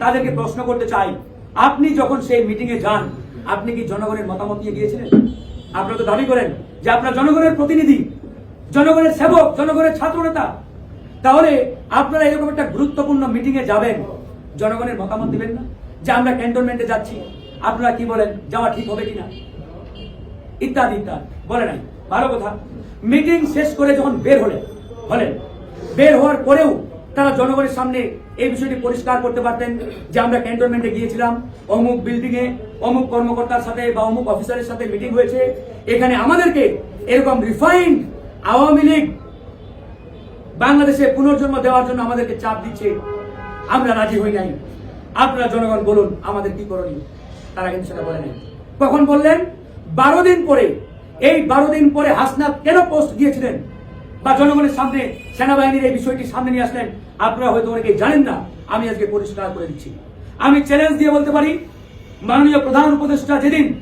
তাদেরকে প্রশ্ন করতে চাই, আপনি যখন সেই মিটিং এ যান, আপনি কি জনগণের মতামত নিয়ে গিয়েছিলেন? আপনারা তো দাবি করেন যে আপনার জনগণের প্রতিনিধি, জনগণের সেবক, জনগণের ছাত্র নেতা তাহলে আপনারা এরকম একটা গুরুত্বপূর্ণ মিটিং এ যাবেন, জনগণের মতামত দিবেন না? যে আমরা ক্যান্টনমেন্টে যাচ্ছি, আপনারা কি বলেন? যাওয়া ঠিক হবে কিনা? ইত্যাদি ইত্যাদি। বলে নাই। ভালো কথা। মিটিং শেষ করে যখন বের হলেন হলেন বের হওয়ার পরেও তারা জনগণের সামনে এই বিষয়টি পরিষ্কার করতে পারতেন যে আমরা ক্যান্টনমেন্টে গিয়েছিলাম, অমুক বিল্ডিং এ অমুক কর্মকর্তার সাথে বা অমুক অফিসারের সাথে মিটিং হয়েছে। এখানে আমাদেরকে এরকম রিফাইন্ড আওয়ামী লীগ বাংলাদেশে পুনর্জন্ম দেওয়ার জন্য আমাদেরকে চাপ দিচ্ছে, আমরা রাজি হই নাই। আপনারা জনগণ বলুন, আমাদের কি করণীয়? তারা কিন্তু সেটা বলে কখন বললেন? বারো দিন পরে। এই বারো দিন পরে হাসনাত কেন পোস্ট দিয়েছিলেন? বা জনগণের সামনে সেনাবাহিনীর এই বিষয়টি সামনে নিয়ে আসলেন, আপনারা হয়তো অনেকেই জানেন না, আমি আজকে পরিষ্কার করে দিচ্ছি। আমি চ্যালেঞ্জ দিয়ে বলতে পারি, মাননীয় প্রধান উপদেষ্টা যেদিন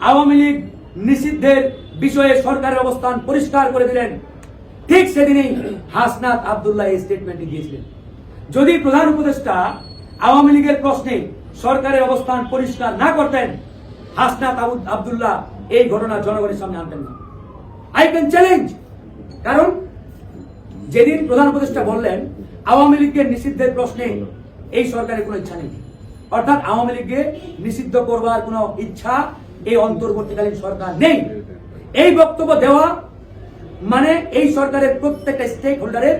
আওয়ামী লীগ নিষিদ্ধের বিষয়ে সরকারের অবস্থান পরিষ্কার করে দিলেন, ঠিক সেদিনই হাসনাত আবদুল্লাহ এই স্টেটমেন্টে দিয়েছিলেন। যদি প্রধান উপদেষ্টা আওয়ামী লীগের প্রশ্নে সরকারের অবস্থান পরিষ্কার না করতেন, হাসনাত আবু- আবদুল্লাহ এই ঘটনা জনগণের সামনে আনতেন না। আই ক্যান চ্যালেঞ্জ কারণ যেদিন প্রধান উপদেষ্টা বললেন, আওয়ামী লীগের নিষিদ্ধের প্রশ্নে এই সরকারের কোনো ইচ্ছা নেই। অর্থাৎ আওয়ামী লীগকে নিষিদ্ধ করবার কোনো ইচ্ছা এই অন্তর্বর্তীকালীন সরকার নেই। এই বক্তব্য দেওয়া মানে এই সরকারের প্রত্যেকটা স্টেক হোল্ডারের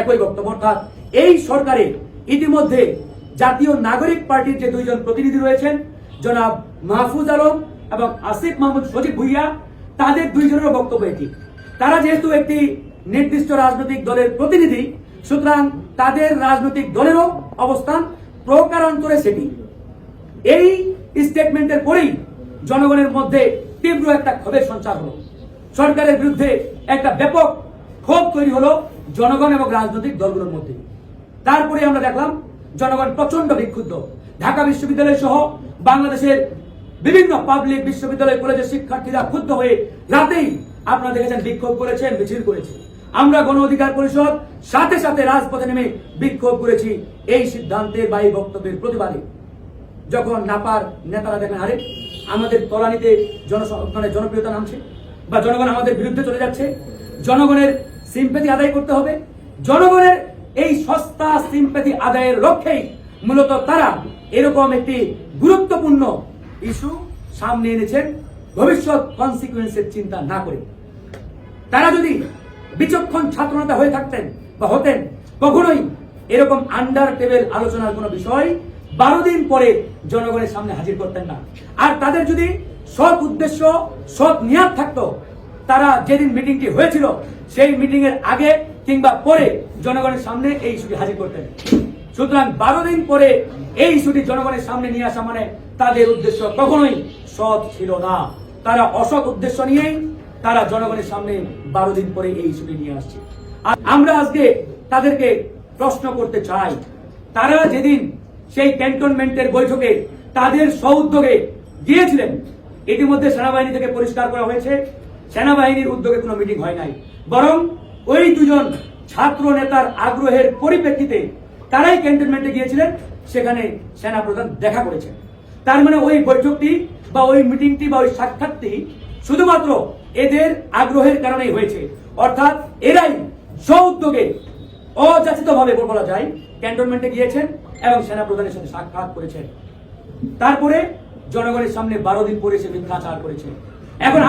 একই বক্তব্য। অর্থাৎ এই সরকারে ইতিমধ্যে জাতীয় নাগরিক পার্টির যে দুইজন প্রতিনিধি রয়েছেন, জনাব মাহফুজ আলম এবং আসিফ মাহমুদ সজীব ভুইয়া, তাদের দুইজনের বক্তব্য এটি তারা যেহেতু একটি নির্দিষ্ট রাজনৈতিক দলের প্রতিনিধি, সুতরাং তাদের রাজনৈতিক দলেরও অবস্থান প্রকারান্তরে সেটি। এই স্টেটমেন্টের পরেই জনগণের মধ্যে তীব্র একটা ক্ষোভের সঞ্চার হলো। সরকারের বিরুদ্ধে একটা ব্যাপক ক্ষোভ তৈরি হলো জনগণ এবং রাজনৈতিক দলগুলোর মধ্যে। তারপরে আমরা দেখলাম জনগণ প্রচণ্ড বিক্ষুব্ধ। ঢাকা বিশ্ববিদ্যালয় সহ বাংলাদেশের বিভিন্ন পাবলিক বিশ্ববিদ্যালয় কলেজের শিক্ষার্থীরা ক্ষুব্ধ হয়ে রাতেই আপনারা দেখেছেন, বিক্ষোভ করেছেন, মিছিল করেছে আমরা গণ অধিকার পরিষদ সাথে সাথে রাজপথে নেমে বিক্ষোভ করেছি এই সিদ্ধান্তের বা এই বক্তব্যের প্রতিবাদে। যখন নাপার নেতারা দেখেন আরে, আমাদের তলানিতে মানে জনপ্রিয়তা নামছে বা জনগণ আমাদের বিরুদ্ধে চলে যাচ্ছে, জনগণের সিম্পেথি আদায় করতে হবে, জনগণের এই সস্তা সিম্পেথি আদায়ের লক্ষ্যেই মূলত তারা এরকম একটি গুরুত্বপূর্ণ ইস্যু সামনে এনেছেন ভবিষ্যৎ কনসিকুয়েন্সের চিন্তা না করে। তারা যদি বিচক্ষণ ছাত্রনেতা হয়ে থাকতেন বা হতেন, কখনোই এরকম আন্ডার টেবিল আলোচনার কোনো বিষয় বারো দিন পরে জনগণের সামনে হাজির করতেন না। আর তাদের যদি সৎ উদ্দেশ্য, সৎ নিয়াদ থাকতো, তারা যেদিন মিটিংটি হয়েছিল, সেই মিটিং এর আগে কিংবা পরে জনগণের সামনে এই ইস্যুটি হাজির করতেন। সুতরাং বারো দিন পরে এই ইস্যুটি জনগণের সামনে নিয়ে আসা মানে তাদের উদ্দেশ্য কখনোই সৎ ছিল না। তারা অসৎ উদ্দেশ্য নিয়েই তারা জনগণের সামনে বারো দিন পরে এই ইস্যুটি নিয়ে আসছে। আর আমরা আজকে তাদেরকে প্রশ্ন করতে চাই, তারা যেদিন সেই ক্যান্টনমেন্টের বৈঠকে তাদের সউদ্যোগে গিয়েছিলেন, ইতিমধ্যে সেনাবাহিনী থেকে পরিষ্কার করা হয়েছে, সেনাবাহিনীর উদ্যোগে কোনো মিটিং হয় নাই। বরং ওই দুজন ছাত্র নেতার আগ্রহের পরিপ্রেক্ষিতে তারাই ক্যান্টনমেন্টে গিয়েছিলেন, সেখানে সেনা প্রধান দেখা করেছেন। তার মানে ওই বৈঠকটি বা ওই মিটিংটি বা ওই সাক্ষাৎটি শুধুমাত্র এদের আগ্রহের কারণেই হয়েছে। অর্থাৎ এরাই স্ব উদ্যোগে অযাচিতভাবে বলা যায় ক্যান্টনমেন্টে গিয়েছেন এবং সেনা প্রধানের সাথে সাক্ষাৎ করেছেন। তারপরে জনগণের সামনে বারো দিন পরে সে মিথ্যাচার করেছে। এখন